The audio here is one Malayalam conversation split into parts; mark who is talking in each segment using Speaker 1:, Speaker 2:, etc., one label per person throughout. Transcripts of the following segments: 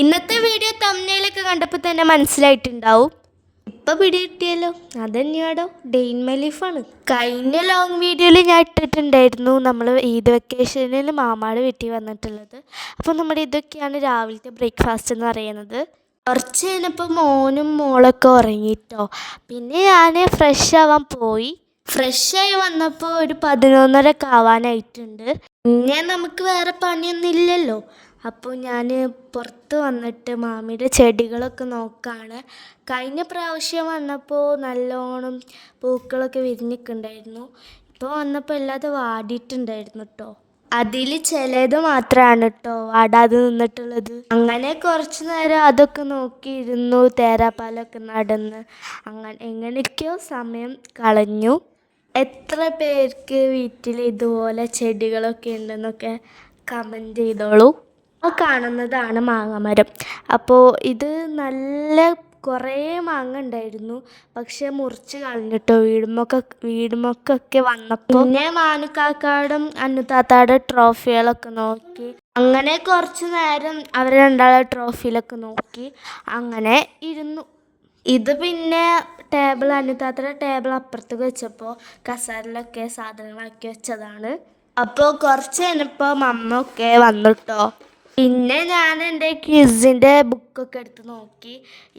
Speaker 1: ഇന്നത്തെ വീഡിയോ തമ്മിലൊക്കെ കണ്ടപ്പോൾ തന്നെ മനസ്സിലായിട്ടുണ്ടാവും. ഇപ്പം പിടി കിട്ടിയല്ലോ. അതന്നെയാടോ? ഡെയിൻ മലീഫാണ്. കഴിഞ്ഞ ലോങ് വീഡിയോയിൽ ഞാൻ ഇട്ടിട്ടുണ്ടായിരുന്നു നമ്മൾ ഈദ് വെക്കേഷനിൽ മാമാട് വീട്ടിൽ വന്നിട്ടുള്ളത്. അപ്പോൾ നമ്മുടെ ഇതൊക്കെയാണ് രാവിലത്തെ ബ്രേക്ക്ഫാസ്റ്റ് എന്ന് പറയുന്നത്. കുറച്ച് കഴിഞ്ഞപ്പോൾ മോനും മോളൊക്കെ ഉറങ്ങിയിട്ടോ പിന്നെ ഞാൻ ഫ്രഷ് ആവാൻ പോയി. ഫ്രഷായി വന്നപ്പോൾ ഒരു പതിനൊന്നര ആവാനായിട്ടുണ്ട് പിന്നെ നമുക്ക് വേറെ പണിയൊന്നും ഇല്ലല്ലോ. അപ്പോൾ ഞാൻ പുറത്ത് വന്നിട്ട് മാമിയുടെ ചെടികളൊക്കെ നോക്കുകയാണ് കഴിഞ്ഞ പ്രാവശ്യം വന്നപ്പോൾ നല്ലോണം പൂക്കളൊക്കെ വിരിഞ്ഞിട്ടുണ്ടായിരുന്നു. ഇപ്പോൾ വന്നപ്പോൾ എല്ലാതെ വാടിയിട്ടുണ്ടായിരുന്നു കേട്ടോ അതിൽ ചിലത് മാത്രമാണ് കേട്ടോ വാടാതെ നിന്നിട്ടുള്ളത്. അങ്ങനെ കുറച്ച് നേരം അതൊക്കെ നോക്കിയിരുന്നു തേരാപ്പാലൊക്കെ നടന്ന്. അങ്ങനെ എങ്ങനെയൊക്കെയോ സമയം കളഞ്ഞു. എത്ര പേർക്ക് വീട്ടിൽ ഇതുപോലെ ചെടികളൊക്കെ ഉണ്ടെന്നൊക്കെ കമന്റ് ചെയ്തോളൂ. ആ കാണുന്നതാണ് മാങ്ങമരം. അപ്പോൾ ഇത് നല്ല കുറേ മാങ്ങ ഉണ്ടായിരുന്നു പക്ഷെ മുറിച്ച് കളഞ്ഞിട്ടോ. വീടുമൊക്കെ വീടുമൊക്കെ വന്നപ്പോൾ പിന്നെ മാനുക്കാക്കാടും അന്നുതാത്താടെ ട്രോഫികളൊക്കെ നോക്കി. അങ്ങനെ കുറച്ച് നേരം അവർ രണ്ടാളെ ട്രോഫിയിലൊക്കെ നോക്കി. അങ്ങനെ ഇരുന്നു. ഇത് പിന്നെ ടേബിൾ അന്നുതാത്തയുടെ ടേബിൾ അപ്പുറത്തേക്ക് വെച്ചപ്പോൾ കസാരയിലൊക്കെ സാധനങ്ങളാക്കി വെച്ചതാണ്. അപ്പോൾ കുറച്ച് കഴിഞ്ഞപ്പോൾ മമ്മ ഒക്കെ വന്നിട്ടോ. പിന്നെ ഞാൻ എന്റെ ക്വിസിന്റെ ബുക്കൊക്കെ എടുത്ത് നോക്കി.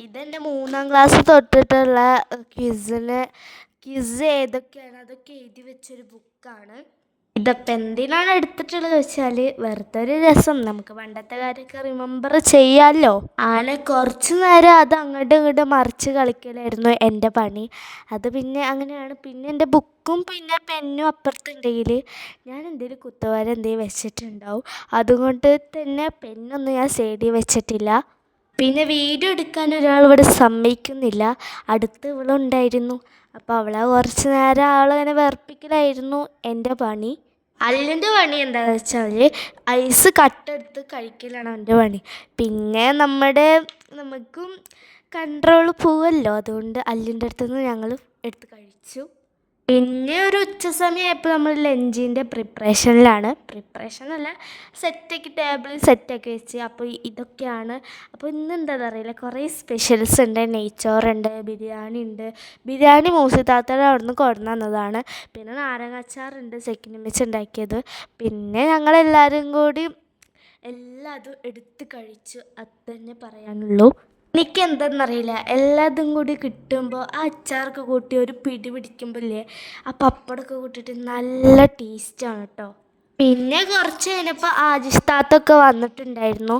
Speaker 1: ഇതെന്റെ മൂന്നാം ക്ലാസ് തൊട്ടിട്ടുള്ള ക്വിസിന് ക്വിസ് ഏതൊക്കെയാണ്? അതൊക്കെ എഴുതി വെച്ചൊരു ബുക്കാണ് ഇതപ്പം എന്തിനാണ് എടുത്തിട്ടുള്ളത് വെച്ചാൽ വെറുതെ ഒരു രസം. നമുക്ക് പണ്ടത്തെ കാര്യമൊക്കെ റിമെമ്പർ ചെയ്യാമല്ലോ ആനെ കുറച്ച് നേരം അത് അങ്ങോട്ടും ഇങ്ങോട്ടും മറിച്ച് കളിക്കലായിരുന്നു എന്റെ പണി. അത് പിന്നെ അങ്ങനെയാണ്. പിന്നെ എന്റെ ബുക്കും പിന്നെ പെന്നും അപ്പുറത്തുണ്ടെങ്കിൽ ഞാൻ എന്തെങ്കിലും കുത്തവാരം എന്തെങ്കിലും വെച്ചിട്ടുണ്ടാവും. അതുകൊണ്ട് തന്നെ പെന്നൊന്നും ഞാൻ സൈഡിൽ വെച്ചിട്ടില്ല. പിന്നെ വീഡിയോ എടുക്കാൻ ഒരാൾ ഇവിടെ സമ്മതിക്കുന്നില്ല. അടുത്ത് ഇവളുണ്ടായിരുന്നു. അപ്പോൾ അവളെ കുറച്ച് നേരം ആളിങ്ങനെ വേർപ്പിക്കലായിരുന്നു എന്റെ പണി. അല്ലിന്റെ പണി? എന്താണെന്ന് വെച്ചാൽ ഐസ് കട്ടെടുത്ത് കഴിക്കലാണ് അവന്റെ പണി. പിന്നെ നമ്മുടെ നമുക്കും കൺട്രോൾ പോവുമല്ലോ അതുകൊണ്ട് അല്ലിന്റെ അടുത്തുനിന്ന് ഞങ്ങൾ എടുത്ത് കഴിച്ചു. പിന്നെ ഒരു ഉച്ച സമയമായപ്പോൾ നമ്മൾ ലഞ്ചിന്റെ പ്രിപ്പറേഷനിലാണ്. പ്രിപ്പറേഷൻ അല്ല സെറ്റാക്കി ടേബിളിൽ സെറ്റാക്കി വെച്ച്. അപ്പോൾ ഇതൊക്കെയാണ്. അപ്പോൾ ഇന്ന് എന്താണെന്ന് അറിയില്ല കുറേ സ്പെഷ്യൽസ് ഉണ്ട്. നെയ്ച്ചോറുണ്ട് ബിരിയാണി ഉണ്ട്. ബിരിയാണി മൂസിത്താത്തയുടെ അവിടെ നിന്ന് കൊണ്ടു തന്നതാണ്. പിന്നെ നാരങ്ങാച്ചാറുണ്ട് സെക്കൻഡ് മിച്ച് ഉണ്ടാക്കിയത്. പിന്നെ ഞങ്ങളെല്ലാവരും കൂടി എല്ലാതും എടുത്ത് കഴിച്ചു. അത് തന്നെ പറയാനുള്ളൂ. എനിക്ക് എന്തെന്നറിയില്ല എല്ലാതും കൂടി കിട്ടുമ്പോൾ ആ അച്ചാറൊക്കെ കൂട്ടി ഒരു പിടി പിടിക്കുമ്പോഴേ ആ പപ്പടമൊക്കെ കൂട്ടിയിട്ട് നല്ല ടേസ്റ്റാണ് കേട്ടോ പിന്നെ കുറച്ച് കഴിഞ്ഞപ്പോൾ ആജിസ്ഥാത്തൊക്കെ വന്നിട്ടുണ്ടായിരുന്നു.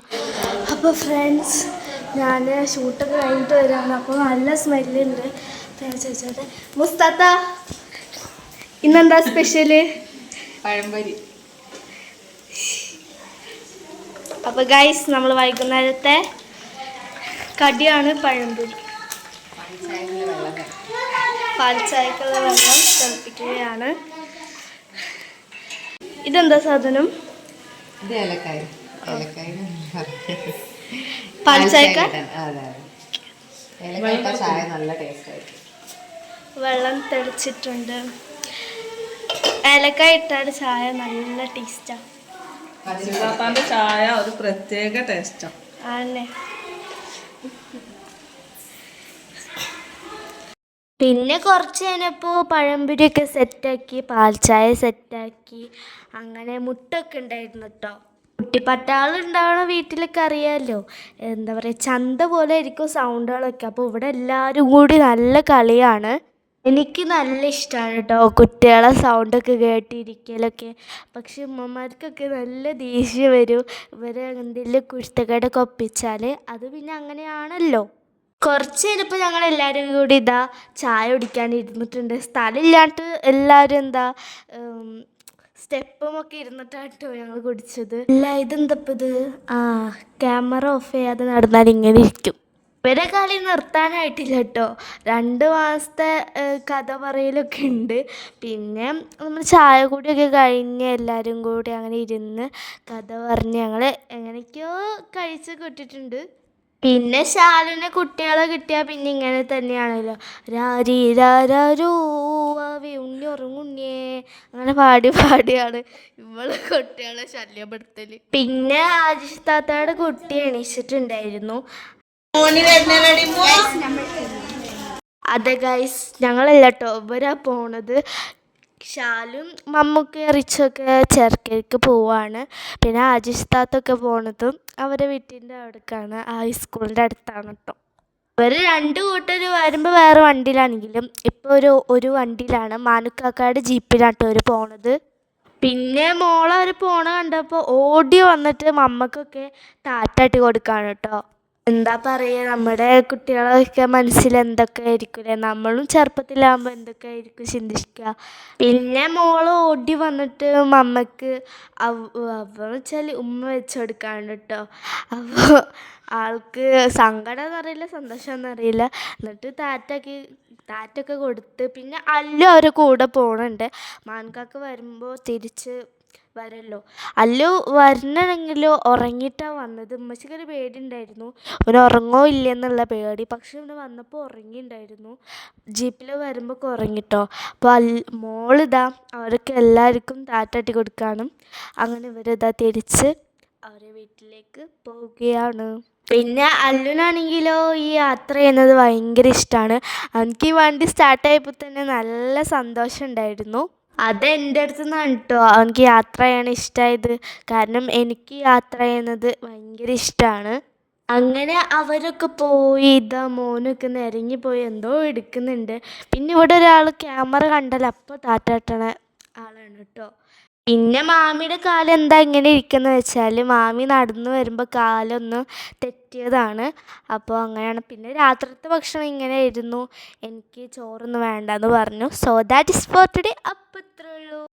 Speaker 1: അപ്പോൾ ഫ്രണ്ട്സ് ഞാൻ ഷൂട്ടൊക്കെ കഴിഞ്ഞിട്ട് വരാണ് അപ്പോൾ നല്ല സ്മെല്ലുണ്ട് ഞാൻ ചോദിച്ചോട്ടെ മുസ്താത്ത ഇന്നെന്താ സ്പെഷ്യൽ
Speaker 2: പഴംപൊരി.
Speaker 1: അപ്പോൾ ഗൈസ് നമ്മൾ വൈകുന്നേരത്തെ കടിയാണ് പഴംപൊരി. പാൽച്ചായക്കുള്ള വെള്ളം തിളപ്പിക്കുകയാണ്. ഇതെന്താ സാധനം? പാൽച്ചായക്ക വെള്ളം തെളിച്ചിട്ടുണ്ട്. ഏലക്കായ ഇട്ടാൽ ചായ നല്ല ടേസ്റ്റാണ്
Speaker 3: ചായ ഒരു പ്രത്യേക ടേസ്റ്റാണ്
Speaker 1: ആണേ പിന്നെ കുറച്ച് കഴിഞ്ഞപ്പോൾ പഴംപൊരിയൊക്കെ സെറ്റാക്കി പാൽച്ചായ സെറ്റാക്കി അങ്ങനെ മുട്ടൊക്കെ ഉണ്ടായിരുന്നു കേട്ടോ കുട്ടിപ്പട്ടാളം ഉണ്ടാവണ വീട്ടിലൊക്കെ അറിയാമല്ലോ എന്താ പറയുക ചന്ത പോലെ ആയിരിക്കും സൗണ്ടുകളൊക്കെ അപ്പോൾ ഇവിടെ എല്ലാവരും കൂടി നല്ല കളിയാണ്. എനിക്ക് നല്ല ഇഷ്ടമാണ് കേട്ടോ കുട്ടികളെ സൗണ്ടൊക്കെ കേട്ടിരിക്കലൊക്കെ പക്ഷെ ഉമ്മമാർക്കൊക്കെ നല്ല ദേഷ്യം വരും. ഇവരെ എന്തെങ്കിലും കുരുത്തക്കേടൊക്കെ ഒപ്പിച്ചാൽ അത് പിന്നെ അങ്ങനെയാണല്ലോ. കുറച്ച് കഴിഞ്ഞപ്പോൾ ഞങ്ങൾ എല്ലാവരും കൂടി ഇതാ ചായ കുടിക്കാൻ ഇരുന്നിട്ടുണ്ട്. സ്ഥലമില്ലാണ്ട് എല്ലാവരും എന്താ സ്റ്റെപ്പും ഒക്കെ ഇരുന്നിട്ടാണ് കേട്ടോ ഞങ്ങൾ കുടിച്ചത്. അല്ല ഇതെന്തപ്പോൾ ഇത് ആ ക്യാമറ ഓഫ് ചെയ്യാതെ നടന്നാൽ ഇങ്ങനെ ഇരിക്കും. ഇവരെ കളി നിർത്താനായിട്ടില്ല കേട്ടോ രണ്ട് മാസത്തെ കഥ പറയലൊക്കെ ഉണ്ട് പിന്നെ നമ്മൾ ചായ കൂടിയൊക്കെ കഴിഞ്ഞ് എല്ലാവരും കൂടി അങ്ങനെ ഇരുന്ന് കഥ പറഞ്ഞ് ഞങ്ങൾ എങ്ങനെയൊക്കെയോ കഴിച്ച് കൂട്ടിയിട്ടുണ്ട്. പിന്നെ ശാലിന് കുട്ടികളെ കിട്ടിയാൽ പിന്നെ ഇങ്ങനെ തന്നെയാണല്ലോ. രാരി രാരോ ആവി ഉണ്ണി ഉറങ്ങുണ്ണിയേ അങ്ങനെ പാടി പാടിയാണ് ഇവൾ കുട്ടികളെ ശല്യപ്പെടുത്തൽ. പിന്നെ ആജിഷ് താത്തയുടെ കുട്ടി എണീച്ചിട്ടുണ്ടായിരുന്നു. അതെ ഗൈസ് ഞങ്ങളല്ല കേട്ടോ പോണത്. ഷാലും മമ്മൂക്ക് റിച്ചൊക്കെ ചെറുക്കയ്ക്ക് പോവാണ്. പിന്നെ ആജിഷ് താത്തൊക്കെ പോണതും അവരെ വീട്ടിന്റെ അവിടേക്കാണ് ആ സ്കൂളിന്റെ അടുത്താണ് കേട്ടോ ഇവർ രണ്ട് കൂട്ടർ വരുമ്പോൾ വേറെ വണ്ടിയിലാണെങ്കിലും ഇപ്പോൾ ഒരു ഒരു വണ്ടിയിലാണ്. മാനുക്കാക്കാട് ജീപ്പിലാട്ടോ അവർ പോണത്. പിന്നെ മോളെ അവർ പോണ കണ്ടപ്പോൾ ഓടി വന്നിട്ട് മമ്മക്കൊക്കെ ടാറ്റാട്ടി കൊടുക്കാണ് കേട്ടോ. എന്താ പറയുക നമ്മുടെ കുട്ടികളൊക്കെ മനസ്സിൽ എന്തൊക്കെ ആയിരിക്കില്ലേ നമ്മളും ചെറുപ്പത്തിലാകുമ്പോൾ എന്തൊക്കെ ആയിരിക്കും ചിന്തിക്കുക പിന്നെ മോൾ ഓടി വന്നിട്ട് മമ്മക്ക് അവ അവ വെച്ചാൽ ഉമ്മ വെച്ച് കൊടുക്കാണ് കേട്ടോ. അപ്പോൾ ആൾക്ക് സങ്കടം എന്നറിയില്ല സന്തോഷം എന്നറിയില്ല എന്നിട്ട് താറ്റാക്കി താറ്റൊക്കെ കൊടുത്ത് പിന്നെ അല്ലു അവരെ കൂടെ പോകണുണ്ട് മാൻകാക്ക് വരുമ്പോൾ തിരിച്ച് വരല്ലോ. അല്ലു വരണമെങ്കിലോ ഉറങ്ങിയിട്ടാണ് വന്നത്. ഉമ്മച്ചിക്കൊരു പേടി ഉണ്ടായിരുന്നു അവൻ ഉറങ്ങോ ഇല്ലെന്നുള്ള പേടി. പക്ഷെ ഇവിടെ വന്നപ്പോൾ ഉറങ്ങിയിട്ടുണ്ടായിരുന്നു ജീപ്പിൽ വരുമ്പോൾ ഉറങ്ങിട്ടോ. അപ്പോൾ അൽ മോളിതാ അവർക്ക് എല്ലാവർക്കും താറ്റാട്ടി കൊടുക്കാനും അങ്ങനെ ഇവരിതാ തിരിച്ച് അവരെ വീട്ടിലേക്ക് പോവുകയാണ്. പിന്നെ അല്ലുനാണെങ്കിലോ ഈ യാത്ര ചെയ്യുന്നത് ഭയങ്കര ഇഷ്ടമാണ് എനിക്ക് ഈ വണ്ടി സ്റ്റാർട്ടായപ്പോൾ തന്നെ നല്ല സന്തോഷം ഉണ്ടായിരുന്നു അത് എന്റെ അടുത്ത് നിന്നാണ് കേട്ടോ എനിക്ക് യാത്ര ചെയ്യാൻ ഇഷ്ടമായത് കാരണം എനിക്ക് യാത്ര ചെയ്യുന്നത് ഭയങ്കര ഇഷ്ടമാണ് അങ്ങനെ അവരൊക്കെ പോയി ഇതാ മോനൊക്കെ നിരങ്ങി പോയി എന്തോ എടുക്കുന്നുണ്ട്. പിന്നെ ഇവിടെ ഒരാൾ ക്യാമറ കണ്ടാൽ അപ്പോൾ ടാറ്റാട്ടണ ആളാണ് കേട്ടോ. പിന്നെ മാമിയുടെ കാലം എന്താ ഇങ്ങനെ ഇരിക്കുന്നത് വെച്ചാൽ മാമി നടന്നു വരുമ്പോൾ കാലൊന്ന് തെറ്റിയതാണ്. അപ്പോൾ അങ്ങനെയാണ്. പിന്നെ രാത്രിത്തെ ഭക്ഷണം ഇങ്ങനെ ഇരുന്നു എനിക്ക് ചോറൊന്നും വേണ്ടെന്ന് പറഞ്ഞു. So that is for today അപ്പോൾ